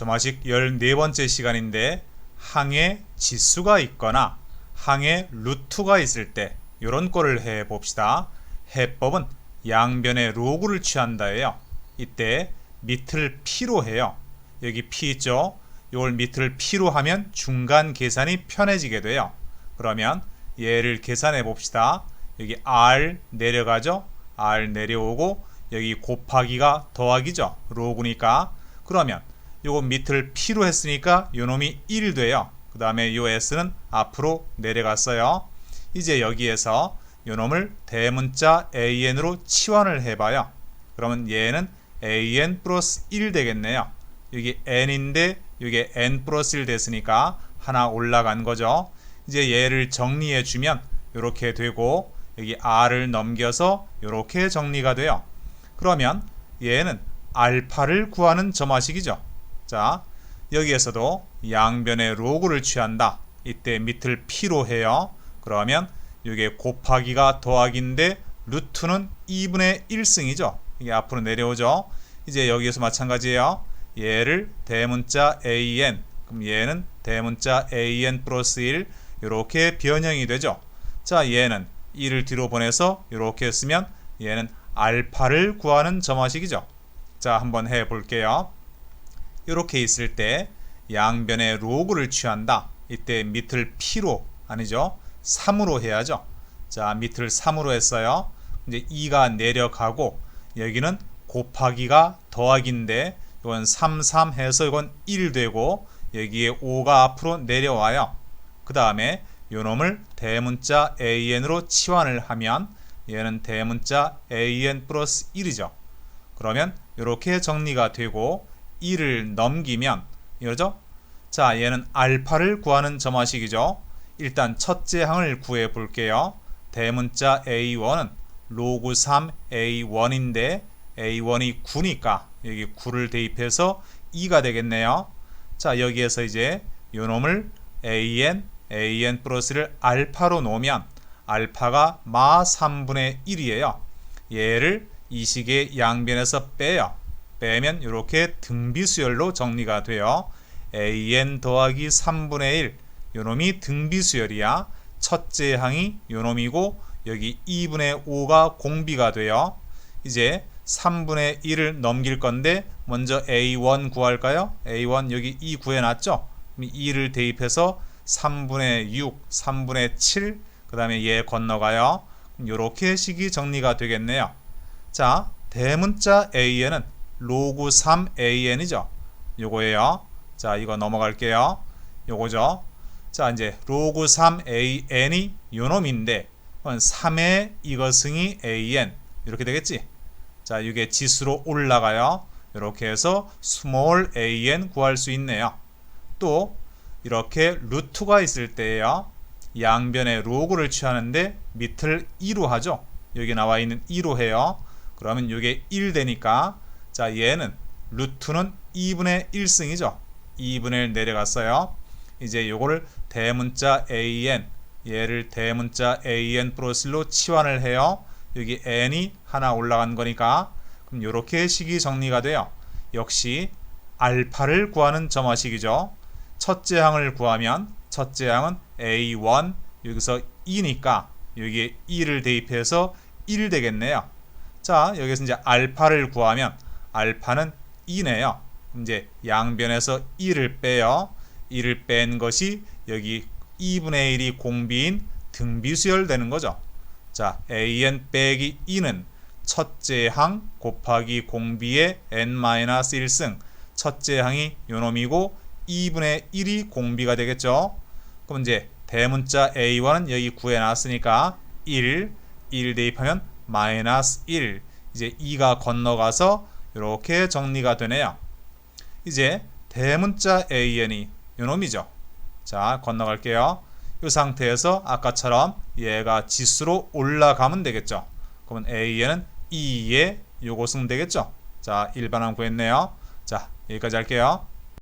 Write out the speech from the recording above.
조마식 14번째 시간인데 항에 지수가 있거나 항에 루트가 있을 때 이런 꼴을 해 봅시다. 해법은 양변의 로그를 취한다예요. 이때 밑을 p로 해요. 여기 p 있죠? 이걸 밑을 p로 하면 중간 계산이 편해지게 돼요. 그러면 얘를 계산해 봅시다. 여기 r 내려가죠? r 내려오고 여기 곱하기가 더하기죠. 로그니까 그러면 요거 밑을 p로 했으니까 요 놈이 1 돼요. 그 다음에 요 s는 앞으로 내려갔어요. 이제 여기에서 요 놈을 대문자 an으로 치환을 해봐요. 그러면 얘는 an 플러스 1 되겠네요. 여기 n인데 이게 n 플러스 1 됐으니까 하나 올라간 거죠. 이제 얘를 정리해 주면 이렇게 되고 여기 r을 넘겨서 이렇게 정리가 돼요. 그러면 얘는 알파를 구하는 점화식이죠. 자, 여기에서도 양변의 로그를 취한다. 이때 밑을 p로 해요. 그러면 이게 곱하기가 더하기인데 루트는 2분의 1승이죠. 이게 앞으로 내려오죠. 이제 여기에서 마찬가지예요. 얘를 대문자 an 그럼 얘는 대문자 an 플러스 1 이렇게 변형이 되죠. 자 얘는 1을 뒤로 보내서 이렇게 쓰면 얘는 알파를 구하는 점화식이죠. 자 한번 해볼게요. 이렇게 있을 때 양변의 로그를 취한다. 이때 밑을 p로 아니죠. 3으로 해야죠. 자 밑을 3으로 했어요. 이제 2가 내려가고 여기는 곱하기가 더하기인데 이건 3, 3 해서 이건 1 되고 여기에 5가 앞으로 내려와요. 그 다음에 요놈을 대문자 an으로 치환을 하면 얘는 대문자 an 플러스 1이죠. 그러면 이렇게 정리가 되고 1을 넘기면 이러죠? 자 얘는 알파를 구하는 점화식이죠. 일단 첫째 항을 구해 볼게요. 대문자 a1은 로그 3 a1인데 a1이 9니까 여기 9를 대입해서 2가 되겠네요. 자 여기에서 이제 요놈을 an an 플러스를 알파로 놓으면 알파가 마 3분의 1이에요. 얘를 이 식의 양변에서 빼요. 빼면 이렇게 등비수열로 정리가 돼요. an 더하기 3분의 1 요놈이 등비수열이야. 첫째 항이 요놈이고 여기 2분의 5가 공비가 돼요. 이제 3분의 1을 넘길 건데 먼저 a1 구할까요? a1 여기 2 구해놨죠? 2를 대입해서 3분의 6, 3분의 7, 그 다음에 얘 건너가요. 이렇게 식이 정리가 되겠네요. 자, 대문자 an은 로그 3an이죠. 요거예요. 자, 이거 넘어갈게요. 요거죠. 자, 이제 로그 3an이 요놈인데 3의 이것승이 an 이렇게 되겠지. 자, 이게 지수로 올라가요. 이렇게 해서 스몰 an 구할 수 있네요. 또 이렇게 루트가 있을 때에요. 양변의 로그를 취하는데 밑을 2로 하죠. 여기 나와 있는 2로 해요. 그러면 이게 1 되니까 자 얘는 루트는 2분의 1승이죠. 2분의 1 내려갔어요. 이제 요거를 대문자 an 얘를 대문자 an 플러스 1로 치환을 해요. 여기 n이 하나 올라간 거니까 그럼 이렇게 식이 정리가 돼요. 역시 알파를 구하는 점화식이죠. 첫째 항을 구하면 첫째 항은 a1 여기서 2니까 여기에 2를 대입해서 1 되겠네요. 자 여기서 이제 알파를 구하면 알파는 2네요. 이제 양변에서 1을 빼요. 1을 뺀 것이 여기 2분의 1이 공비인 등비수열 되는 거죠. 자, an 빼기 2는 첫째 항 곱하기 공비의 n-1승 첫째 항이 요놈이고 2분의 1이 공비가 되겠죠. 그럼 이제 대문자 a1은 여기 구해놨으니까 1, 1 대입하면 마이너스 1 이제 2가 건너가서 이렇게 정리가 되네요. 이제 대문자 an이 요놈이죠. 자 건너갈게요. 이 상태에서 아까처럼 얘가 지수로 올라가면 되겠죠. 그러면 a는 2에 요것은 되겠죠. 자 일반항 구했네요. 자 여기까지 할게요.